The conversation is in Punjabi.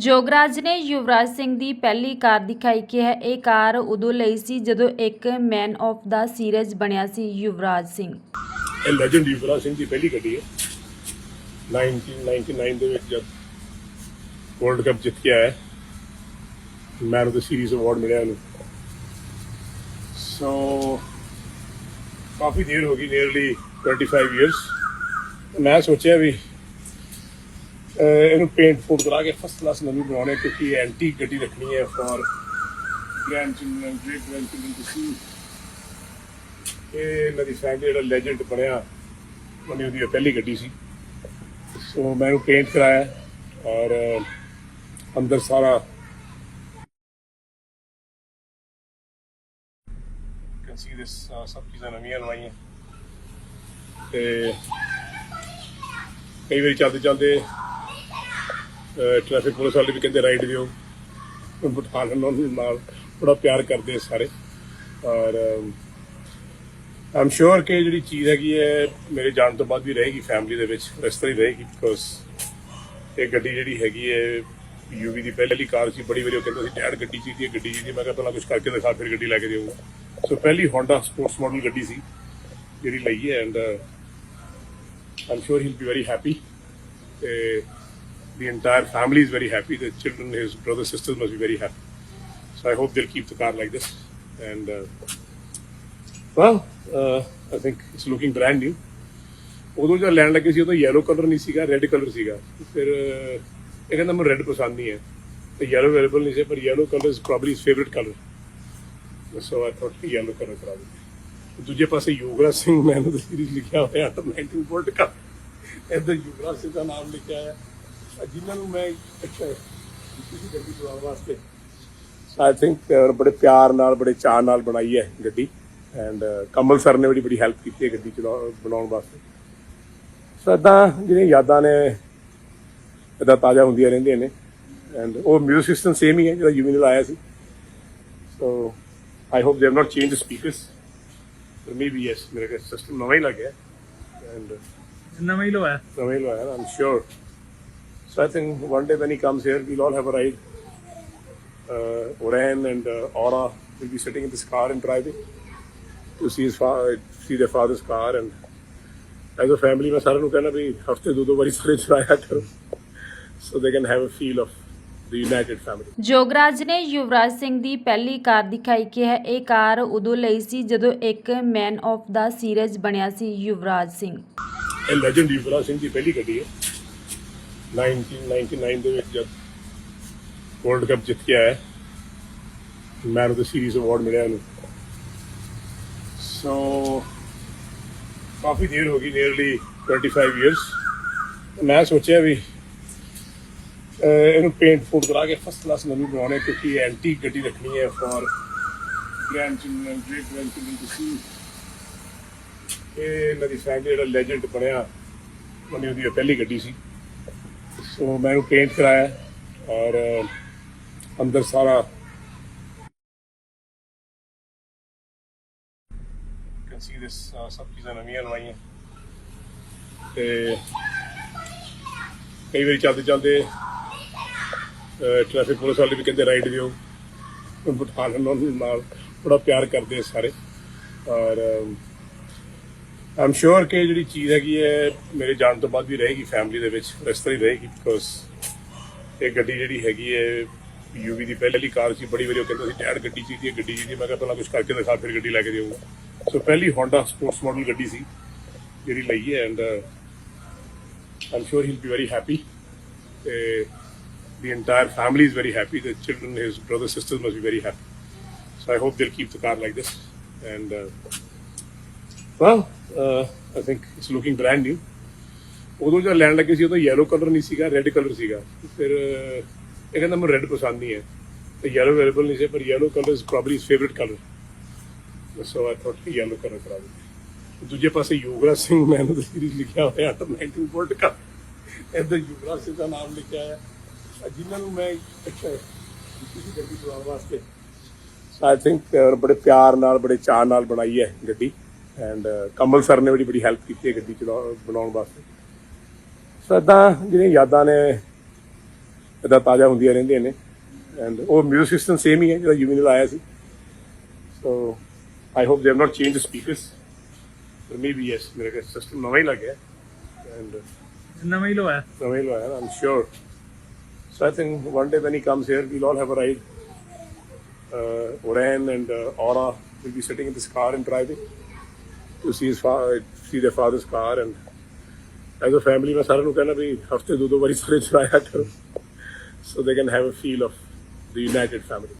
ਜੋਗਰਾਜ ਨੇ ਯੁਵਰਾਜ ਸਿੰਘ ਦੀ ਪਹਿਲੀ ਕਾਰ ਦਿਖਾਈ ਕਿ ਹੈ ਇਹ ਕਾਰ ਉਦੋਂ ਲਈ ਸੀ ਜਦੋਂ ਇੱਕ ਮੈਨ ਆਫ ਦਾ ਸੀਰੀਜ਼ ਬਣਿਆ ਸੀ, ਯੁਵਰਾਜ ਸਿੰਘ। ਇਹ ਲੈਜੈਂਡ ਯੁਵਰਾਜ ਸਿੰਘ ਦੀ ਪਹਿਲੀ ਗੱਡੀ ਹੈ। 1999 ਦੇ ਵਿੱਚ ਜਦ ਵਰਲਡ ਕੱਪ ਜਿੱਤ ਕੇ ਆਇਆ man of the series award ਮਿਲਿਆ ਉਹਨੂੰ ਸੋ ਕਾਫੀ ਦੇਰ ਹੋ ਗਈ ਨੀਅਰਲੀ 25 ਇਅਰਸ ਮੈਂ ਸੋਚਿਆ ਵੀ ਇਹਨੂੰ ਪੇਂਟ ਫੂਡ ਕਰਾ ਕੇ ਫਸਟ ਕਲਾਸ ਨਵੀਂ ਬਣਾਉਣੇ ਕਿਉਂਕਿ ਐਂਟੀ ਗੱਡੀ ਰੱਖਣੀ ਹੈ for grandchildren great grandchildren to see ਇਹ ਇਹਨਾਂ ਦੀ ਫੈਮਿਲੀ ਜਿਹੜਾ ਲੈਜੈਂਡ ਬਣਿਆ, ਉਹਨੇ ਉਹਦੀ ਪਹਿਲੀ ਗੱਡੀ ਸੀ। ਸੋ ਮੈਂ ਉਹਨੂੰ ਪੇਂਟ ਕਰਾਇਆ ਔਰ ਅੰਦਰ ਸਾਰਾ ਸੀ ਦਿਸ ਸਭ ਚੀਜ਼ਾਂ ਨਵੀਆਂ ਲਵਾਈਆਂ ਤੇ ਕਈ ਵਾਰੀ ਚੱਲਦੇ ਚੱਲਦੇ ਟ੍ਰੈਫਿਕ ਪੁਲਿਸ ਵਾਲੇ ਵੀ ਕਹਿੰਦੇ ਰਾਈਡ ਦਿਓ ਬਿਠਾ ਨਾਲ ਬੜਾ ਪਿਆਰ ਕਰਦੇ ਸਾਰੇ। ਔਰ ਆਮ ਸ਼ੋਰ ਕਿ ਜਿਹੜੀ ਚੀਜ਼ ਹੈਗੀ ਹੈ, ਮੇਰੇ ਜਾਣ ਤੋਂ ਬਾਅਦ ਵੀ ਰਹੇਗੀ ਫੈਮਿਲੀ ਦੇ ਵਿੱਚ, ਇਸ ਤਰ੍ਹਾਂ ਹੀ ਰਹੇਗੀ ਬਿਕੋਜ਼ ਇਹ ਗੱਡੀ ਜਿਹੜੀ ਹੈਗੀ ਹੈ ਯੂਵੀ ਦੀ ਪਹਿਲੀ ਕਾਰ ਸੀ, ਬੜੀ ਵਾਰੀ ਉਹ ਕਹਿੰਦੇ ਸੀ ਡੈਡ ਗੱਡੀ ਚਾਹੀਦੀ ਹੈ, ਗੱਡੀ ਚਾਹੀਦੀ ਹੈ। ਮੈਂ ਕਿਹਾ, ਪਹਿਲਾਂ ਕੁਝ ਕਰਕੇ ਦਿਖਾ, ਫਿਰ ਗੱਡੀ ਲੈ ਕੇ ਦੇਊਂਗਾ ਸੋ ਪਹਿਲੀ ਹੋਂਡਾ ਸਪੋਰਟਸ ਮਾਡਲ ਗੱਡੀ ਸੀ, ਜਿਹੜੀ ਲਈ ਹੈ and I'm sure he'll be very happy ਤੇ the entire family is very happy the children his brothers sisters must be very happy so i hope they'll keep the car like this and uh, well uh, i think it's looking brand new ਉਦੋਂ ਜਦ ਲੈਣ ਲੱਗੇ ਸੀ ਉਦੋਂ yellow ਕਲਰ ਨਹੀਂ ਸੀਗਾ ਰੈੱਡ ਕਲਰ ਸੀਗਾ ਫਿਰ ਅਹ, ਇਹ ਕਹਿੰਦਾ ਮੈਨੂੰ ਰੈੱਡ ਪਸੰਦ ਨਹੀਂ ਹੈ ਤੇ yellow ਅਵੇਲੇਬਲ ਨਹੀਂ ਸੀ ਪਰ yellow colour is probably his favourite colour so I thought ਕਿ yellow ਕਲਰ ਕਰਾ ਦਿੰਦੇ ਦੂਜੇ ਪਾਸੇ ਯੋਗਰਾਜ ਸਿੰਘ ਮੈਨੂੰ ਸੀਰੀਜ਼ ਲਿਖਿਆ ਹੋਇਆ ਅੰਡਰ 19 ਵਰਲਡ ਕੱਪ ਇੱਧਰ ਯੁਵਰਾਜ ਸਿੰਘ ਦਾ ਨਾਮ ਲਿਖਿਆ ਹੈ ਆਹ ਜਿਨ੍ਹਾਂ ਨੂੰ ਮੈਂ ਅੱਛਾ ਕਿਸੇ ਗੱਡੀ ਚਲਾਉਣ ਵਾਸਤੇ। ਆਈ ਥਿੰਕ ਬੜੇ ਪਿਆਰ ਨਾਲ ਬੜੇ ਚਾਅ ਨਾਲ ਬਣਾਈ ਹੈ ਗੱਡੀ। ਐਂਡ ਕਮਲ ਸਰ ਨੇ ਬੜੀ ਬੜੀ ਹੈਲਪ ਕੀਤੀ ਹੈ ਗੱਡੀ ਚਲਾਉ ਬਣਾਉਣ ਵਾਸਤੇ। ਸੋ ਏਦਾਂ ਜਿਹੜੀਆਂ ਯਾਦਾਂ ਨੇ ਇਦਾਂ ਤਾਜ਼ਾ ਹੁੰਦੀਆਂ ਰਹਿੰਦੀਆਂ ਨੇ। ਐਂਡ ਉਹ ਮਿਊਜ਼ਿਕ ਸਿਸਟਮ ਸੇਮ ਹੀ ਹੈ ਜਿਹੜਾ ਯੂਵੀ ਨੇ ਲਾਇਆ ਸੀ। So I hope they have not change the speakers ਪਰ ਮੇਬੀ ਯੈਸ ਮੇਰੇ ਕੋਲ ਸਿਸਟਮ ਨਵਾਂ ਹੀ ਲੱਗਿਆ ਐਂਡ ਨਵਾਂ ਹੀ ਲਵਾਇਆ। ਨਵਾਂ ਹੀ ਲਵਾਇਆ I'm sure so I think one day when he comes here we'll all have a ride uh, Oren and uh, Aura will be sitting in this car and driving to see his fa- see their father's car and as a family ਮੈਂ ਸਾਰਿਆਂ ਨੂੰ ਕਹਿੰਦਾ ਵੀ ਹਫ਼ਤੇ ਦੋ ਦੋ ਵਾਰੀ ਸਾਰੇ ਚਲਾਇਆ ਕਰੋ so they can have a feel of the united family. Jograj ਨੇ ਯੁਵਰਾਜ ਸਿੰਘ ਦੀ ਪਹਿਲੀ ਕਾਰ ਦਿਖਾਈ ਕਿ ਹੈ ਇਹ ਕਾਰ ਉਦੋਂ ਲਈ ਸੀ ਜਦੋਂ ਇੱਕ ਮੈਨ ਆਫ ਦਾ ਸੀਰੀਜ਼ ਬਣਿਆ ਸੀ ਯੁਵਰਾਜ ਸਿੰਘ। ਇਹ ਲੈਜੈਂਡ ਯੁਵਰਾਜ ਸਿੰਘ ਦੀ ਪਹਿਲੀ ਗੱਡੀ ਹੈ। 1999 ਦੇ ਵਿੱਚ ਜਦ ਵਰਲਡ ਕੱਪ ਜਿੱਤ ਕੇ ਆਇਆ, man of the series award ਮਿਲਿਆ ਉਹਨੂੰ ਸੋ ਕਾਫੀ ਦੇਰ ਹੋ ਗਈ ਨੀਅਰਲੀ 25 ਇਅਰਸ ਮੈਂ ਸੋਚਿਆ ਵੀ ਇਹਨੂੰ ਪੇਂਟ ਫੂਡ ਕਰਾ ਕੇ ਫਸਟ ਕਲਾਸ ਨਵੀਂ ਬਣਾਉਣੇ ਕਿਉਂਕਿ ਐਂਟੀ ਗੱਡੀ ਰੱਖਣੀ ਹੈ for grandchildren great grandchildren to see ਇਹ ਇਹਨਾਂ ਦੀ ਫੈਮਿਲੀ ਜਿਹੜਾ ਲੈਜੈਂਡ ਬਣਿਆ, ਉਹਨੇ ਉਹਦੀ ਪਹਿਲੀ ਗੱਡੀ ਸੀ। ਸੋ ਮੈਂ ਉਹਨੂੰ ਪੇਂਟ ਕਰਾਇਆ ਔਰ ਅਹ, ਅੰਦਰ ਸਾਰਾ ਕੈਨ ਸੀ ਸਭ ਚੀਜ਼ਾਂ ਨਵੀਆਂ ਲਵਾਈਆਂ ਤੇ ਕਈ ਵਾਰੀ ਚੱਲਦੇ ਚੱਲਦੇ ਟ੍ਰੈਫਿਕ ਪੁਲਿਸ ਵਾਲੇ ਵੀ ਕਹਿੰਦੇ ਰਾਈਡ ਦਿਓ ਬਿਠਾ ਲੈਣ ਨਾਲ ਬੜਾ ਪਿਆਰ ਕਰਦੇ ਸਾਰੇ ਔਰ ਆਮ ਸ਼ੋਰ ਕਿ ਜਿਹੜੀ ਚੀਜ਼ ਹੈਗੀ ਹੈ ਮੇਰੇ ਜਾਣ ਤੋਂ ਬਾਅਦ ਵੀ ਰਹੇਗੀ ਫੈਮਿਲੀ ਦੇ ਵਿੱਚ ਇਸ ਤਰ੍ਹਾਂ ਹੀ ਰਹੇਗੀ ਬਿਕੋਜ਼ ਇਹ ਗੱਡੀ ਜਿਹੜੀ ਹੈਗੀ ਹੈ ਯੂਵੀ ਦੀ ਪਹਿਲੀ ਕਾਰ ਸੀ ਬੜੀ ਵਾਰੀ ਉਹ ਕਹਿੰਦਾ ਸੀ ਡੈਡ ਗੱਡੀ ਚਾਹੀਦੀ ਹੈ ਗੱਡੀ ਚਾਹੀਦੀ ਹੈ। ਮੈਂ ਕਿਹਾ ਪਹਿਲਾਂ ਕੁਝ ਕਰਕੇ ਦਿਖਾ ਫਿਰ ਗੱਡੀ ਲੈ ਕੇ ਦੇਊਂਗਾ ਸੋ ਪਹਿਲੀ ਹੋਂਡਾ ਸਪੋਰਟਸ ਮਾਡਲ ਗੱਡੀ ਸੀ ਜਿਹੜੀ ਲਈ ਹੈ and I'm sure he'll be very happy. ਤੇ the entire family is very happy the children his brothers sisters must be very happy. So i hope they'll keep the car like this and uh, well uh, i think it's looking brand new. ਉਦੋਂ ਜਦ ਲੈਣ ਲੱਗੇ ਸੀ ਉਦੋਂ yellow ਕਲਰ ਨਹੀਂ ਸੀਗਾ ਰੈੱਡ ਕਲਰ ਸੀਗਾ। ਫਿਰ ਇਹ ਕਹਿੰਦਾ ਮੈਨੂੰ ਰੈੱਡ ਪਸੰਦ ਨਹੀਂ ਹੈ। ਤੇ yellow ਅਵੇਲੇਬਲ ਨਹੀਂ ਸੀ ਪਰ yellow colour is probably his favourite colour so I thought ਕਿ yellow ਕਲਰ ਕਰਾ ਦਿੰਦੇ ਦੂਜੇ ਪਾਸੇ ਯੋਗਰਾਜ ਸਿੰਘ ਮੈਨੂੰ ਸੀਰੀਜ਼ ਲਿਖਿਆ ਹੋਇਆ 19 ਵਰਲਡ ਕੱਪ ਇੱਧਰ ਯੋਗਰਾਜ ਸਿੰਘ ਦਾ ਨਾਮ ਲਿਖਿਆ ਹੈ। ਆਹ ਜਿਨ੍ਹਾਂ ਨੂੰ ਮੈਂ ਅੱਛਾ ਕਿਸੇ ਗੱਡੀ ਚਲਾਉਣ ਵਾਸਤੇ ਆਈ ਥਿੰਕ ਬੜੇ ਪਿਆਰ ਨਾਲ ਬੜੇ ਚਾਅ ਨਾਲ ਬਣਾਈ ਹੈ ਗੱਡੀ। ਐਂਡ ਕਮਲ ਸਰ ਨੇ ਬੜੀ ਬੜੀ ਹੈਲਪ ਕੀਤੀ ਹੈ ਗੱਡੀ ਚਲਾਉ ਬਣਾਉਣ ਵਾਸਤੇ। ਸੋ ਏਦਾਂ ਜਿਹੜੀਆਂ ਯਾਦਾਂ ਨੇ ਇਦਾਂ ਤਾਜ਼ਾ ਹੁੰਦੀਆਂ ਰਹਿੰਦੀਆਂ ਨੇ। ਐਂਡ ਉਹ ਮਿਊਜ਼ਿਕ ਸਿਸਟਮ ਸੇਮ ਹੀ ਹੈ ਜਿਹੜਾ ਯੂਵੀ ਨੇ ਲਾਇਆ ਸੀ। So I hope they have not change the speakers ਪਰ ਮੇ ਬੀ ਯੈਸ ਮੇਰੇ ਕੋਲ ਸਿਸਟਮ ਨਵਾਂ ਹੀ ਲੱਗਿਆ ਐਂਡ ਨਵਾਂ ਹੀ ਲਵਾਇਆ। ਨਵਾਂ ਹੀ ਲਵਾਇਆ I'm sure so I think one day when he comes here we'll all have a ride uh, Oren and uh, Aura will be sitting in this car and driving to see his fa- see their father's car and as a family ਮੈਂ ਸਾਰਿਆਂ ਨੂੰ ਕਹਿਣਾ ਵੀ ਹਫ਼ਤੇ ਦੋ ਦੋ ਵਾਰੀ ਸਾਰੇ ਚਲਾਇਆ ਕਰੋ so they can have a feel of the united family